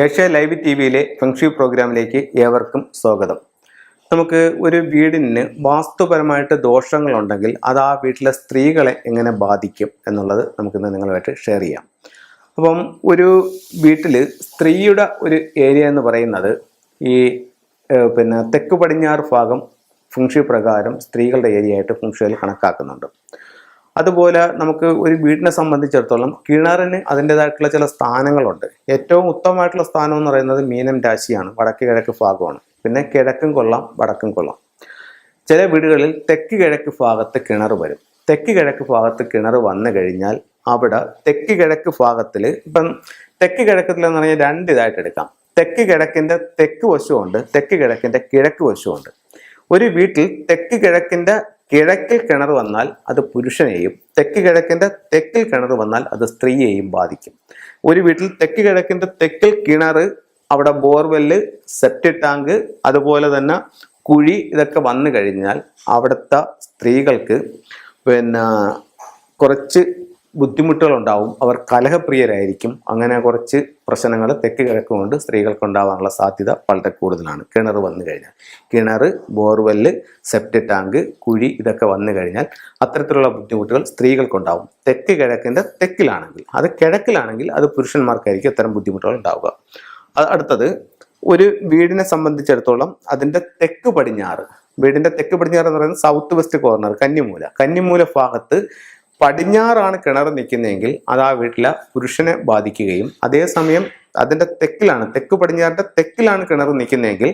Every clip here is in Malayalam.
ഏഷ്യ ലൈവ് ടി വിയിലെ ഫെങ്ഷി പ്രോഗ്രാമിലേക്ക് ഏവർക്കും സ്വാഗതം. നമുക്ക് ഒരു വീടിന് വാസ്തുപരമായിട്ട് ദോഷങ്ങളുണ്ടെങ്കിൽ അത് ആ വീട്ടിലെ സ്ത്രീകളെ എങ്ങനെ ബാധിക്കും എന്നുള്ളത് നമുക്കിന്ന് നിങ്ങളുമായിട്ട് ഷെയർ ചെയ്യാം. അപ്പം ഒരു വീട്ടിൽ സ്ത്രീയുടെ ഒരു ഏരിയ എന്ന് പറയുന്നത് ഈ പിന്നെ തെക്ക് പടിഞ്ഞാറ് ഭാഗം ഫുങ്ഷി പ്രകാരം സ്ത്രീകളുടെ ഏരിയ ആയിട്ട് ഫുങ്ഷിയിൽ കണക്കാക്കുന്നുണ്ട്. അതുപോലെ നമുക്ക് ഒരു വീടിനെ സംബന്ധിച്ചിടത്തോളം കിണറിന് അതിന്റെതായിട്ടുള്ള ചില സ്ഥാനങ്ങളുണ്ട്. ഏറ്റവും ഉത്തമമായിട്ടുള്ള സ്ഥാനം എന്ന് പറയുന്നത് മീനം രാശിയാണ്. വടക്ക് കിഴക്ക് ഭാഗമാണ്. പിന്നെ കിഴക്കും കൊള്ളാം വടക്കും കൊള്ളാം. ചില വീടുകളിൽ തെക്ക് കിഴക്ക് ഭാഗത്ത് കിണർ വരും. തെക്ക് കിഴക്ക് ഭാഗത്ത് കിണർ വന്നു കഴിഞ്ഞാൽ അവിടെ തെക്ക് കിഴക്ക് ഭാഗത്തിൽ ഇപ്പം തെക്ക് കിഴക്കത്തിൽ എന്ന് പറഞ്ഞാൽ രണ്ട് ഇതായിട്ട് എടുക്കാം. തെക്ക് കിഴക്കിന്റെ തെക്ക് വശമുണ്ട് തെക്ക് കിഴക്കിന്റെ കിഴക്ക് വശമുണ്ട് ഒരു വീട്ടിൽ തെക്ക് കിഴക്കിന്റെ കിഴക്കിൽ കിണർ വന്നാൽ അത് പുരുഷനെയും തെക്ക് കിഴക്കിന്റെ തെക്കിൽ കിണർ വന്നാൽ അത് സ്ത്രീയെയും ബാധിക്കും. ഒരു വീട്ടിൽ തെക്ക് കിഴക്കിന്റെ തെക്കിൽ കിണർ അവിടെ ബോർവെല്ല് സെപ്റ്റി ടാങ്ക് അതുപോലെ തന്നെ കുഴി ഇതൊക്കെ വന്നു കഴിഞ്ഞാൽ അവിടുത്തെ സ്ത്രീകൾക്ക് പിന്നെ കുറച്ച് ബുദ്ധിമുട്ടുകൾ ഉണ്ടാവും അവർ കലഹപ്രിയരായിരിക്കും. അങ്ങനെ കുറച്ച് പ്രശ്നങ്ങൾ തെക്ക് കിഴക്ക് കൊണ്ട് സ്ത്രീകൾക്ക് ഉണ്ടാവാനുള്ള സാധ്യത വളരെ കൂടുതലാണ്. കിണർ വന്നു കഴിഞ്ഞാൽ. കിണർ ബോർവെല്ല് സെപ്റ്റ് ടാങ്ക് കുഴി ഇതൊക്കെ വന്നു കഴിഞ്ഞാൽ അത്തരത്തിലുള്ള ബുദ്ധിമുട്ടുകൾ സ്ത്രീകൾക്കുണ്ടാവും. തെക്ക് കിഴക്കിന്റെ തെക്കിലാണെങ്കിൽ അത് കിഴക്കിലാണെങ്കിൽ അത് പുരുഷന്മാർക്കായിരിക്കും അത്തരം ബുദ്ധിമുട്ടുകൾ ഉണ്ടാവുക. അടുത്തത് ഒരു വീടിനെ സംബന്ധിച്ചിടത്തോളം അതിന്റെ തെക്ക് പടിഞ്ഞാറ് വീടിന്റെ തെക്ക് പടിഞ്ഞാറ് എന്ന് പറയുന്നത് സൗത്ത് വെസ്റ്റ് കോർണർ കന്നിമൂല. കന്നിമൂല ഭാഗത്ത് പടിഞ്ഞാറാണ് കിണർ നിൽക്കുന്നതെങ്കിൽ അത് ആ വീട്ടിലെ പുരുഷനെ ബാധിക്കുകയും അതേസമയം അതിന്റെ തെക്കിലാണ് തെക്ക് പടിഞ്ഞാറിന്റെ തെക്കിലാണ് കിണർ നിൽക്കുന്നതെങ്കിൽ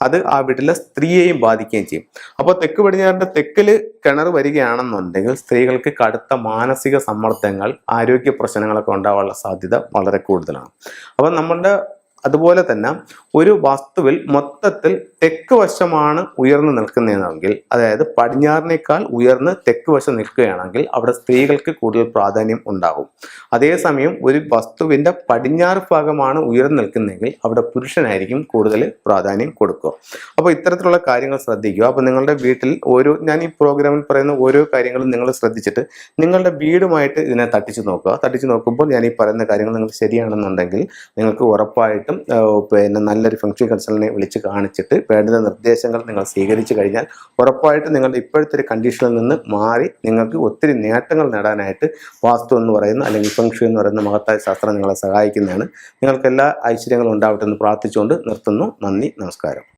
അത് ആ വീട്ടിലെ സ്ത്രീയെയും ബാധിക്കുകയും ചെയ്യും. അപ്പോൾ തെക്ക് പടിഞ്ഞാറിന്റെ തെക്കിൽ കിണർ വരികയാണെന്നുണ്ടെങ്കിൽ സ്ത്രീകൾക്ക് കടുത്ത മാനസിക സമ്മർദ്ദങ്ങൾ ആരോഗ്യ പ്രശ്നങ്ങളൊക്കെ ഉണ്ടാവാനുള്ള സാധ്യത വളരെ കൂടുതലാണ്. അപ്പം നമ്മളുടെ അതുപോലെ തന്നെ ഒരു വസ്തുവിൽ മൊത്തത്തിൽ തെക്ക് വശമാണ് ഉയർന്നു നിൽക്കുന്നതെങ്കിൽ അതായത് പടിഞ്ഞാറിനേക്കാൾ ഉയർന്ന് തെക്ക് വശം നിൽക്കുകയാണെങ്കിൽ അവിടെ സ്ത്രീകൾക്ക് കൂടുതൽ പ്രാധാന്യം ഉണ്ടാകും. അതേസമയം ഒരു വസ്തുവിന്റെ പടിഞ്ഞാറ് ഭാഗമാണ് ഉയർന്നു നിൽക്കുന്നതെങ്കിൽ അവിടെ പുരുഷനായിരിക്കും കൂടുതൽ പ്രാധാന്യം കൊടുക്കുക. അപ്പോൾ ഇത്തരത്തിലുള്ള കാര്യങ്ങൾ ശ്രദ്ധിക്കുക. അപ്പോൾ നിങ്ങളുടെ വീട്ടിൽ ഓരോ ഞാൻ ഈ പ്രോഗ്രാമിൽ പറയുന്ന ഓരോ കാര്യങ്ങളും നിങ്ങൾ ശ്രദ്ധിച്ചിട്ട് നിങ്ങളുടെ വീടുമായിട്ട് ഇതിനെ തട്ടിച്ച് നോക്കുക. തട്ടിച്ച് നോക്കുമ്പോൾ ഞാൻ ഈ പറയുന്ന കാര്യങ്ങൾ നിങ്ങൾ ശരിയാണെന്നുണ്ടെങ്കിൽ നിങ്ങൾക്ക് ഉറപ്പായിട്ടും ആ, പിന്നെ നല്ലൊരു ഫംഗ്ഷൻ കൺസൾട്ടിനെ വിളിച്ച് കാണിച്ചിട്ട് വേണ്ടുന്ന നിർദ്ദേശങ്ങൾ നിങ്ങൾ സ്വീകരിച്ചു കഴിഞ്ഞാൽ ഉറപ്പായിട്ടും നിങ്ങളുടെ ഇപ്പോഴത്തെ ഒരു കണ്ടീഷനിൽ നിന്ന് മാറി നിങ്ങൾക്ക് ഒത്തിരി നേട്ടങ്ങൾ നേടാനായിട്ട് വാസ്തു എന്ന് പറയുന്ന അല്ലെങ്കിൽ ഫംഗ്ഷൻ എന്ന് പറയുന്ന മഹത്തായ ശാസ്ത്രം നിങ്ങളെ സഹായിക്കുന്നതാണ്. നിങ്ങൾക്ക് എല്ലാ ഐശ്വര്യങ്ങളും ഉണ്ടാവട്ടെ എന്ന് പ്രാർത്ഥിച്ചുകൊണ്ട് നിർത്തുന്നു. നന്ദി നമസ്കാരം.